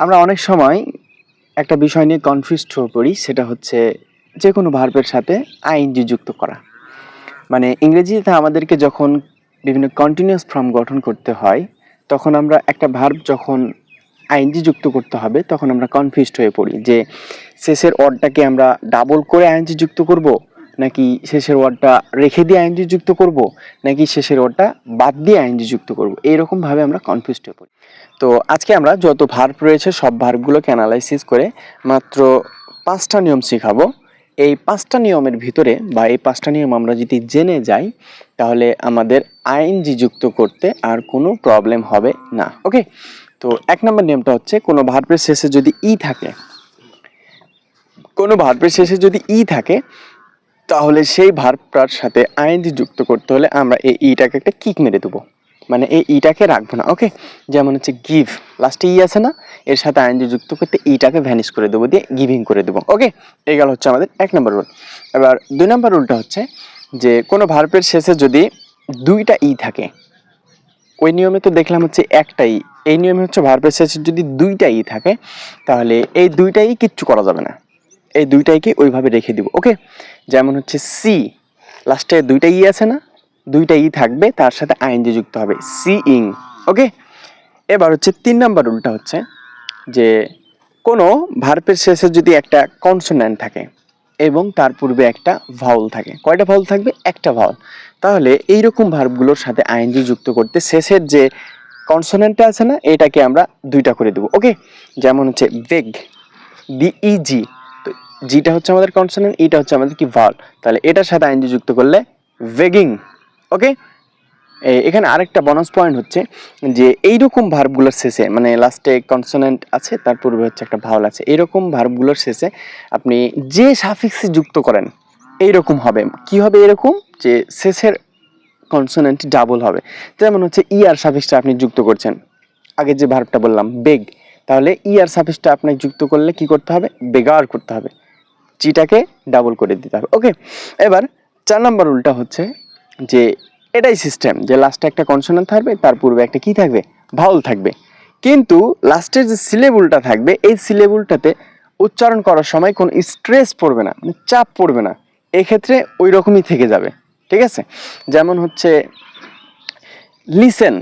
আমরা অনেক সময় একটা বিষয় নিয়ে কনফিউজড হয়ে পড়ি, সেটা হচ্ছে যে কোনো ভার্বের সাথে আইএনজি যুক্ত করা। মানে ইংরেজিতে আমাদেরকে যখন বিভিন্ন কন্টিনিউয়াস ফর্ম গঠন করতে হয়, তখন আমরা একটা ভার্ব যখন আইএনজি যুক্ত করতে হবে, তখন আমরা কনফিউজড হয়ে পড়ি যে শেষের ওয়ার্ডটাকে আমরা ডাবল করে আইএনজি যুক্ত করব নাকি শেষের ওয়ার্ডটা রেখে দিয়ে আইএনজি যুক্ত করব? নাকি শেষের ওয়ার্ডটা বাদ দিয়ে আইএনজি যুক্ত করব? এইরকম ভাবে আমরা কনফিউজড হয়ে পড়ি। তো আজকে আমরা যত ভার্ব রয়েছে, সব ভার্বগুলোকে অ্যানালাইসিস করে মাত্র পাঁচটা নিয়ম শেখাবো। এই পাঁচটা নিয়মের ভিতরে বা এই পাঁচটা নিয়ম আমরা যদি জেনে যাই, তাহলে আমাদের আইএনজি যুক্ত করতে আর কোনো প্রবলেম হবে না ওকে তো এক নম্বর নিয়মটা হচ্ছে, কোনো ভার্বের শেষে যদি ই থাকে, কোনো ভার্বের শেষে যদি ই থাকে তাহলে সেই ভার্বটার সাথে আইএনজি যুক্ত করতে হলে আমরা এই ইটাকে একটা কিক মেরে দেবো। মানে এই ইটাকে রাখব না ওকে যেমন হচ্ছে গিভ লাস্টে ই আছে না? এর সাথে আইএনজি যুক্ত করতে ইটাকে ভ্যানিশ করে দেবো, দিয়ে গিভিং করে দেবো ওকে এই গেল হচ্ছে আমাদের এক নম্বর রুল এবার দুই নম্বর রুলটা হচ্ছে যে, কোনো ভার্বের শেষে যদি দুইটা ই থাকে, ওই নিয়মে তো দেখলাম হচ্ছে একটা ই, এই নিয়মে হচ্ছে ভার্বের শেষে যদি দুইটা ই থাকে, তাহলে এই দুইটাই কিচ্ছু করা যাবে না। এই দুইটাইকে ওইভাবে রেখে দিব, ওকে? যেমন হচ্ছে সি লাস্টে দুইটা ই আছে না? দুইটা ই থাকবে, তার সাথে আইন আইএনজি যুক্ত হবে সি ইং ওকে? এবার হচ্ছে তিন নাম্বার রুলটা হচ্ছে যে কোনো ভার্বের শেষে যদি একটা কনসোন্যান্ট থাকে এবং তার পূর্বে একটা ভাউল থাকে, কয়টা ভাউল থাকবে? একটা ভাউল তাহলে এইরকম ভার্বগুলোর সাথে আইএনজি যুক্ত করতে শেষের যে কনসোনেন্টটা আছে না, এটাকে আমরা দুইটা করে দেবো, ওকে? যেমন হচ্ছে বেগ বিইজি তো জিটা হচ্ছে আমাদের কনসোনেন্ট এটা হচ্ছে আমাদের কি ভালো তাহলে এটার সাথে আইএনজি যুক্ত করলে ভেগিং ওকে এখানে আরেকটা বোনাস পয়েন্ট হচ্ছে যে এইরকম ভার্বগুলোর শেষে মানে লাস্টে কনসোনেন্ট আছে, তার পূর্বে হচ্ছে একটা ভাওয়াল আছে, এইরকম ভার্বগুলোর শেষে আপনি যে সাফিক্সে যুক্ত করেন, এইরকম হবে। কি হবে এরকম? যে শেষের কনসোনেন্ট ডাবল হবে। যেমন হচ্ছে ই আর সাফিক্সটা আপনি যুক্ত করছেন। আগে যে ভার্বটা বললাম বেগ তাহলে ই আর সাফিক্সটা আপনাকে যুক্ত করলে কি করতে হবে? বেগার করতে হবে। জিটাকে ডাবল করে দিতে হবে। ওকে এবার চার নম্বর রুলটা হচ্ছে যে এটাই সিস্টেম যে লাস্টে একটা কনসোনেন্ট থাকবে, তার পূর্বে একটা কি থাকবে? ভাউল থাকবে। কিন্তু লাস্টের যে সিলেবুলটা থাকবে, এই সিলেবুলটাতে উচ্চারণ করার সময় কোনো স্ট্রেস পড়বে না মানে চাপ পড়বে না। এক্ষেত্রে ওই রকমই থেকে যাবে। ঠিক আছে? যেমন হচ্ছে লিসেন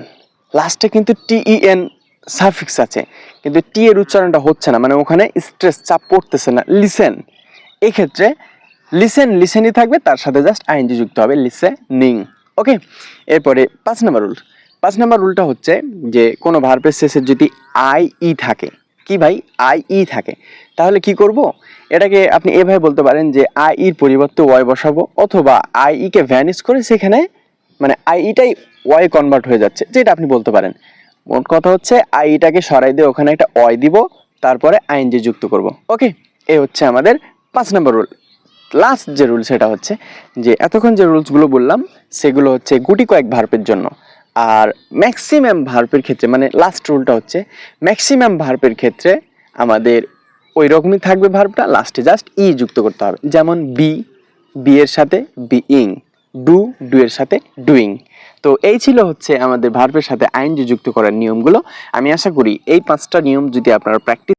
লাস্টে কিন্তু টিইএন সাফিক্স আছে। কিন্তু টি এর উচ্চারণটা হচ্ছে না মানে ওখানে স্ট্রেস চাপ পড়তেছে না। লিসেন এক্ষেত্রে লিসেন লিসেনই থাকবে, তার সাথে জাস্ট আইএনজি যুক্ত হবে লিসেনিং ওকে এরপরে পাঁচ নাম্বার রুল পাঁচ নাম্বার রুলটা হচ্ছে যে, কোনো ভার্বের শেষে যদি আই ই থাকে, কি ভাই? আই ই থাকে, তাহলে কি করব? এটাকে আপনি এভাবে বলতে পারেন যে আই ইর পরিবর্তে ওয়াই বসাবো, অথবা আই ইকে কে ভ্যানিশ করে সেখানে মানে আই ইটাই ওয়াই কনভার্ট হয়ে যাচ্ছে, যেটা আপনি বলতে পারেন। মোট কথা হচ্ছে আই ইটাকে সরাই দিয়ে ওখানে একটা ওয়াই দিব, তারপরে আইএনজি যুক্ত করব ওকে এই হচ্ছে আমাদের পাঁচ নম্বর রুল লাস্ট যে রুল সেটা হচ্ছে যে এতক্ষণ যে রুলসগুলো বললাম, সেগুলো হচ্ছে গুটি কয়েক ভার্পের জন্য। আর ম্যাক্সিমাম ভার্পের ক্ষেত্রে মানে লাস্ট রুলটা হচ্ছে ম্যাক্সিমাম ভার্পের ক্ষেত্রে আমাদের ওই রকমই থাকবে ভার্বটা লাস্টে জাস্ট ই যুক্ত করতে হবে। যেমন বি বি এর সাথে বিইং ডু ডু এর সাথে ডুইং তো এই ছিল হচ্ছে আমাদের ভার্বের সাথে আইনজি যুক্ত করার নিয়মগুলো। আমি আশা করি এই পাঁচটা নিয়ম যদি আপনারা প্র্যাকটিস